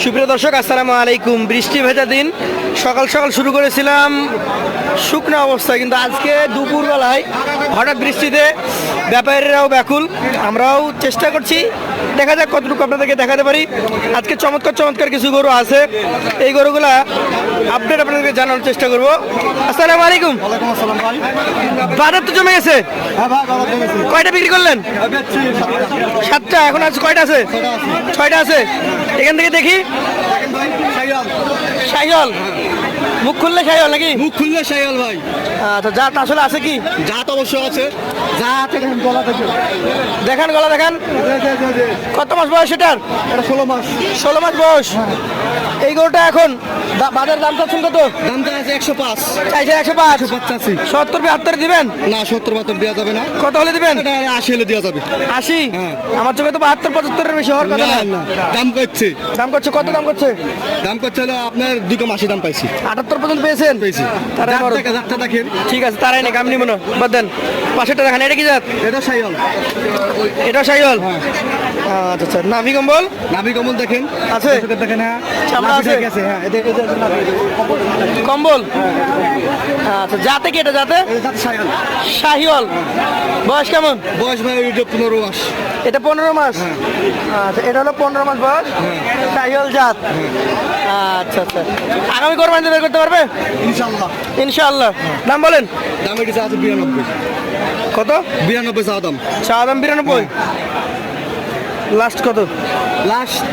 সুপ্রিয় দর্শক, আসসালামু আলাইকুম। বৃষ্টি ভেজা দিন। সকাল সকাল শুরু করেছিলাম শুকনো অবস্থায়, কিন্তু আজকে দুপুরবেলায় হঠাৎ বৃষ্টিতে ব্যাপারীরাও ব্যাকুল। আমরাও চেষ্টা করছি দেখা যাক কতটুকু আপনাদেরকে দেখাতে পারি। আজকে চমৎকার চমৎকার কিছু গরু আছে। এই গরুগুলা আপডেট আপনাদেরকে জানানোর চেষ্টা করব। আসসালামু আলাইকুম। বাজার তো জমে গেছে? হ্যাঁ ভালো থেকেছি কয়টা বিক্রি করলেন? সাতটা এখন আজ কয়টা আছে? ছয়টা আছে। এখান থেকে দেখি। সাইহল মুখ খুললে সাইহল নাকি? মুখ খুললে সাইয়াল ভাই। আচ্ছা জাত আসলে আছে কি? জাত অবশ্য আছে। যা আছে দেখেন গলা থেকে দেখান গলা দেখান। কত মাস বয়স এটার? এটা ষোলো মাস। ষোলো মাস বয়স। এই গরুটা এখন? বাজার দাম চাচ্ছেন কত? দামটা আছে একশো পাঁচ। চাইছে একশো পাঁচ। পঁচাশি সত্তর বাহাত্তর দিবেন? না সত্তর বাহাত্তর দেওয়া যাবে না। কত হলে দিবেন? এটা আশি হলে দেওয়া যাবে। আশি? হ্যাঁ। আমার চোখে তো বাহাত্তর পঁচাত্তরের বেশি হওয়ার কথা না। দাম করছে। দাম করছে কত দাম করছে? দাম করছে হলো আপনার দুই কম আশি দাম পাইছি। আটাত্তর পর্যন্ত পেয়েছেন? পেয়েছি। তারা আমার জাতটা- জাতটা দেখেন ঠিক আছে তারাই নাকি আপনি মনে বাদ দেন। পাশেটা দেখেন এটা কি জাত? এটা সাইল এটা সাইহল আচ্ছা আচ্ছা। নাভি কম্বল? নাভি কমল দেখেন। আছে? দেখেন হ্যাঁ। চামড়া আছে? হ্যাঁ। কম্বল? আচ্ছা যাতে কি এটা যাতে এটা শাহিওয়াল। বয়স কেমন? বয়স ভাই পনেরো মাস। এটা পনেরো মাস? আচ্ছা এটা হলো পনেরো মাস বয়স? শাহিওয়াল জাত? আচ্ছা আচ্ছা। আগামী কোরবানিতে বের করতে পারবে? ইনশাল্লাহ ইনশাআল্লাহ। দাম বলেন? দাম এটি আছে বিরানব্বই। কত? বিরানব্বই চা দাম। চা দাম বিরানব্বই? লাস্ট কত? লাস্ট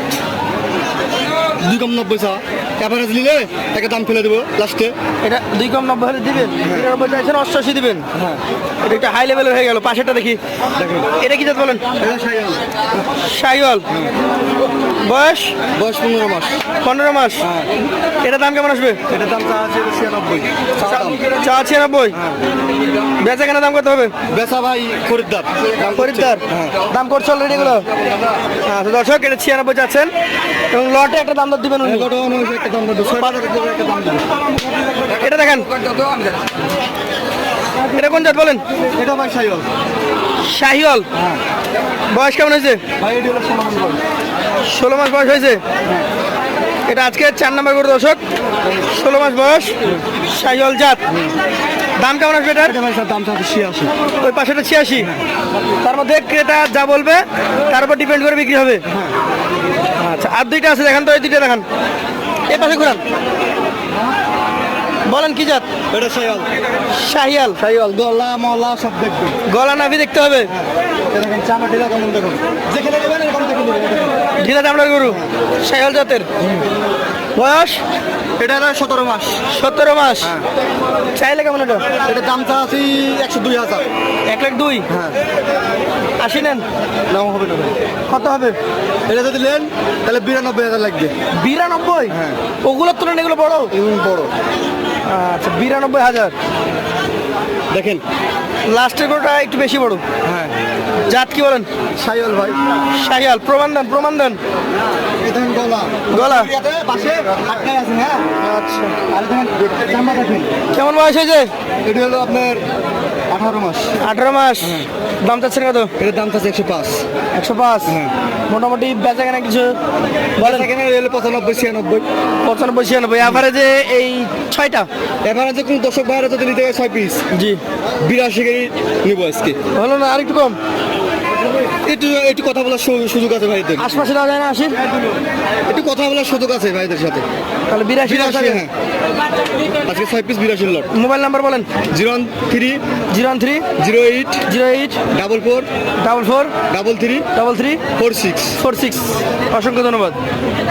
দুই কম নব্বই চা অ্যাভারেজ নিলে তাকে দাম ফেলে দেবো লাস্টে এটা দুই কম নব্বই হলে দিবেন? বিরানব্বই চাইছেন অষ্টআশি দিবেন। হ্যাঁ। এটা একটা হাই লেভেলের হয়ে গেল পাশেটা দেখি। এটা কি জাত বলেন? এটা সাইয়াল বয়স? বয়স পনেরো মাস। পনেরো মাস। এটা দাম কেমন আসবে? এটার দাম চা আছে ছিয়ানব্বই। চা ছিয়ানব্বই? বেচা কেনা দাম কত হবে? বেচা ভাই খরিদ্দার। খরিদ্দার? হ্যাঁ। দাম করছে অলরেডি এগুলো? আচ্ছা দর্শক এটা ছিয়ানব্বই চাচ্ছেন। এবং লটে একটা দাম দর দিবেন উনি? এটা দেখেন। এটা কোন জাত বলেন? এটা ভাই সাইয়াল শাহিওয়াল। হ্যাঁ। বয়স কেমন হয়েছে? ষোলো মাস বয়স। হয়েছে? এটা আজকে চার নম্বর করে দর্শক। ষোলো মাস বয়স। শাহিওয়াল জাত। দাম কেমন আসবে এটা দাম ছিয়াশি। ওই পাশেটা ছিয়াশি। তার মধ্যে ক্রেতা যা বলবে তার উপর ডিপেন্ড করে বিক্রি হবে। আচ্ছা আর দুইটা আছে দেখান তো এই দুইটা দেখান। এই পাশে ঘুরান। বলেন কি জাত? এটা শাহিয়াল শাহিয়াল শাহিয়াল গলা মলা সব দেখবে। গলা নাভি দেখতে হবে? এটা দেখেন চামড়া ঢিলা কেমন দেখুন যেখানে দেবেন এরকম দেখে নেবেন ঢিলা চামড়ার গরু শাহিয়াল জাতের। বয়স? এটা সতেরো মাস? সতেরো মাস? চাইলে কেমন এটা এটার দাম চা আছে একশো দুই হাজার। এক লাখ দুই? হ্যাঁ। আশি নেন। নাম হবে না কত হবে? এটা যদি নেন তাহলে বিরানব্বই হাজার লাগবে। বিরানব্বই? হ্যাঁ। ওগুলোর তুলনায় এগুলো বড়? বড়। আচ্ছা বিরানব্বই হাজার। দেখেন। লাস্টের গরুটা একটু বেশি বড়। হ্যাঁ। জাত কি বলেন? সাইয়াল ভাই। শাহিয়াল প্রমাণ দেন প্রমাণ দেন। গলা। হ্যাঁ? আচ্ছা। কেমন বয়স হয়েছে? এটি হলো আপনার আঠারো মাস। আঠারো মাস। দাম চাচ্ছেন কত? এটার দাম আছে একশো পাঁচ। একশো পাঁচ? হ্যাঁ। মোটামুটি বেচা কেনা কিছু বলেন। এখানে এলো পঁচানব্বই ছিয়ানব্বই। পঁচানব্বই ছিয়ানব্বই। অ্যাভারেজে এই ছয়টা? আছে কোন দর্শক বাইরে যদি নিতে হয় ছয় পিস জি। বিরাশি কেজি নিবো আজকে। হলো না আরেকটু কম? একটু একটু কথা বলার সুযোগ আছে ভাইদের। আশপাশে দেওয়া যায় না একটু কথা বলার সুযোগ আছে ভাইদের সাথে। তাহলে বিরাশি হ্যাঁ। আজকে ছয় পিস বিরাশি লট মোবাইল নাম্বার বলেন। Zero one three zero one three zero eight zero eight double four double four double three double three four six. Four six. অসংখ্য ধন্যবাদ।